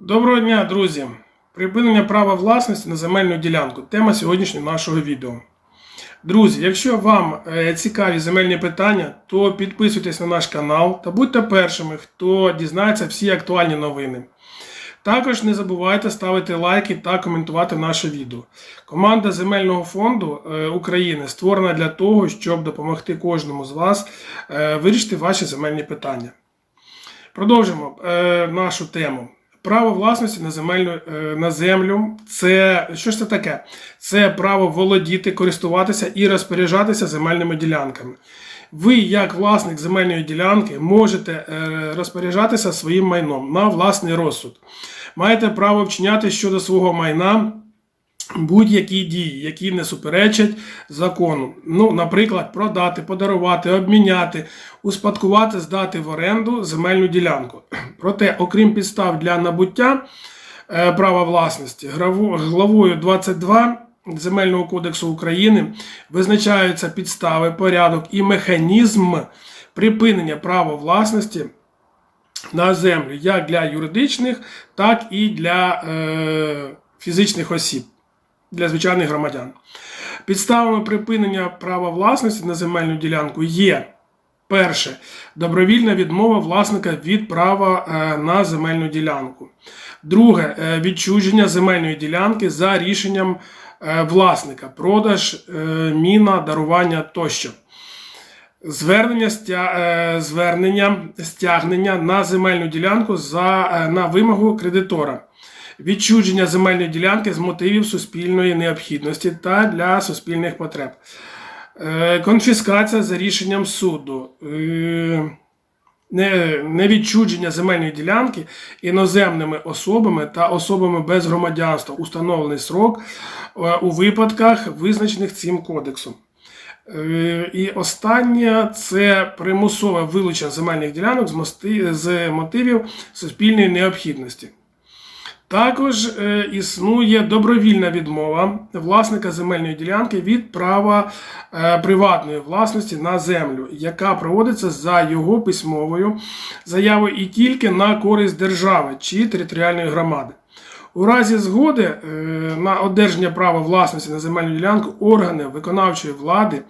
Доброго дня, друзі! Припинення права власності на земельну ділянку. Тема сьогоднішнього нашого відео. Друзі, якщо вам е, цікаві земельні питання, то підписуйтесь на наш канал та будьте першими, хто дізнається всі актуальні новини. Також не забувайте ставити лайки та коментувати наше відео. Команда Земельного фонду е, України створена для того, щоб допомогти кожному з вас е, вирішити ваші земельні питання. Продовжимо нашу тему. Право власності на земельну е, на землю це що ж це таке? Це право володіти, користуватися і розпоряджатися земельними ділянками. Ви, як власник земельної ділянки, можете е, розпоряджатися своїм майном на власний розсуд. Маєте право вчиняти щодо свого майна будь-які дії, які не суперечать закону. Ну, наприклад, продати, подарувати, обміняти, успадкувати, здати в оренду земельну ділянку. Проте, окрім підстав для набуття е, права власності, главою 22 Земельного кодексу України визначаються підстави, порядок і механізм припинення права власності на землю як для юридичних, так і для е, фізичних осіб, для звичайних громадян. Підставами припинення права власності на земельну ділянку є перше добровільна відмова власника від права е, на земельну ділянку. Друге е, відчуження земельної ділянки за рішенням е, власника, продаж, міна, дарування тощо. Звернення, стя... звернення стягнення на земельну ділянку за, на вимогу кредитора. Відчуження земельної ділянки з мотивів суспільної необхідності та для суспільних потреб. Е, Конфіскація за рішенням суду. Е, Невідчудження земельної ділянки іноземними особами та особами без громадянства установлений срок е, у випадках, визначених цим кодексом. І останнє це примусове вилучення земельних ділянок з мотивів суспільної необхідності. Також е, існує добровільна відмова власника земельної ділянки від права е, приватної власності на землю, яка проводиться за його письмовою заявою і тільки на користь держави чи територіальної громади. У разі згоди е, на одержання права власності на земельну ділянку органи виконавчої влади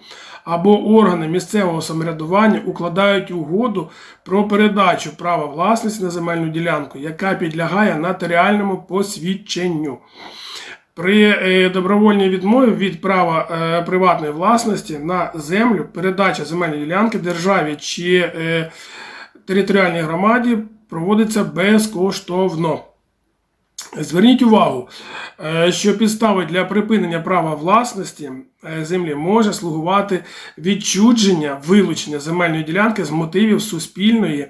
або органи місцевого самоврядування укладають угоду про передачу права власності на земельну ділянку, яка підлягає нотаріальному посвідченню. При е, добровольній відмові від права е, приватної власності на землю передача земельної ділянки державі чи територіальній громаді проводиться безкоштовно. Зверніть увагу, е, що підставою для припинення права власності е, землі може слугувати відчудження вилучення земельної ділянки з мотивів суспільної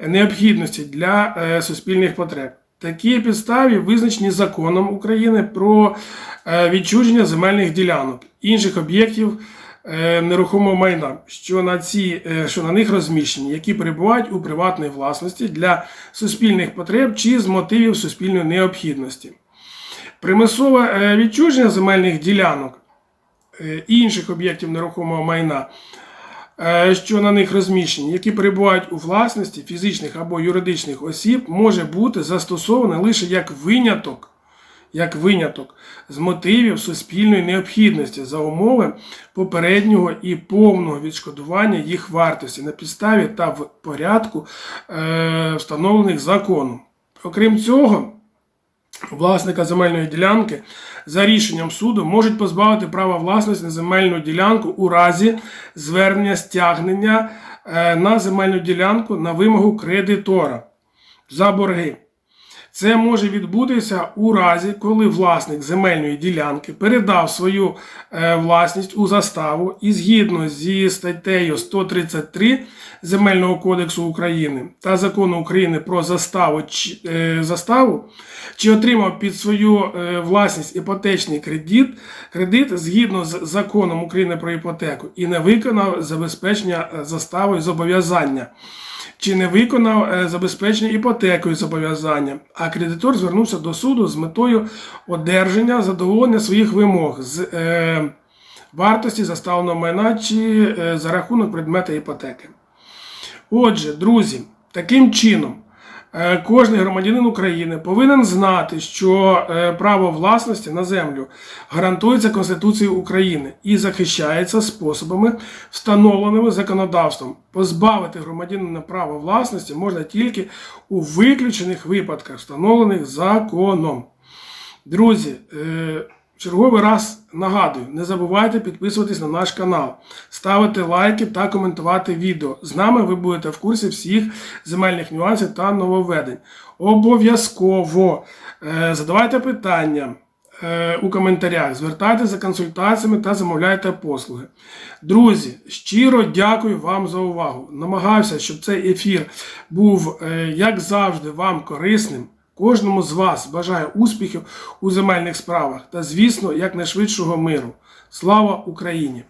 необхідності для е, суспільних потреб. Такі підстави визначені законом України про відчуження земельних ділянок, інших об'єктів нерухомого майна, що на, ці, е, що на них розміщені, які перебувають у приватній власності для суспільних потреб чи з мотивів суспільної необхідності. Примусове е, відчуження земельних ділянок е, і інших об'єктів нерухомого майна, е, що на них розміщені, які перебувають у власності фізичних або юридичних осіб, може бути застосоване лише як виняток, як виняток з мотивів суспільної необхідності за умови попереднього і повного відшкодування їх вартості на підставі та в порядку, е, встановлених законом. Окрім цього, власника земельної ділянки за рішенням суду можуть позбавити права власності на земельну ділянку у разі звернення стягнення е, на земельну ділянку на вимогу кредитора за борги. Це може відбутися у разі, коли власник земельної ділянки передав свою е, власність у заставу і згідно зі статтею 133 Земельного кодексу України та закону України про заставу, е, заставу чи отримав під свою е, власність іпотечний кредит, кредит згідно з законом України про іпотеку і не виконав забезпечення заставою зобов'язання чи не виконав е, забезпечення іпотекою зобов'язання, а кредитор звернувся до суду з метою одержання задоволення своїх вимог з е, вартості заставленого майна чи е, за рахунок предмета іпотеки. Отже, друзі, таким чином Е, Кожний громадянин України повинен знати, що е, право власності на землю гарантується Конституцією України і захищається способами, встановленими законодавством. Позбавити громадянина права власності можна тільки у виключених випадках, встановлених законом. Друзі, е, черговий раз нагадую, не забувайте підписуватись на наш канал, ставити лайки та коментувати відео. З нами ви будете в курсі всіх земельних нюансів та нововведень. Обов'язково е, задавайте питання е, у коментарях, звертайтеся за консультаціями та замовляйте послуги. Друзі, щиро дякую вам за увагу. Намагався, щоб цей ефір був, е, як завжди, вам корисним. Кожному з вас бажаю успіхів у земельних справах та, звісно, якнайшвидшого миру. Слава Україні!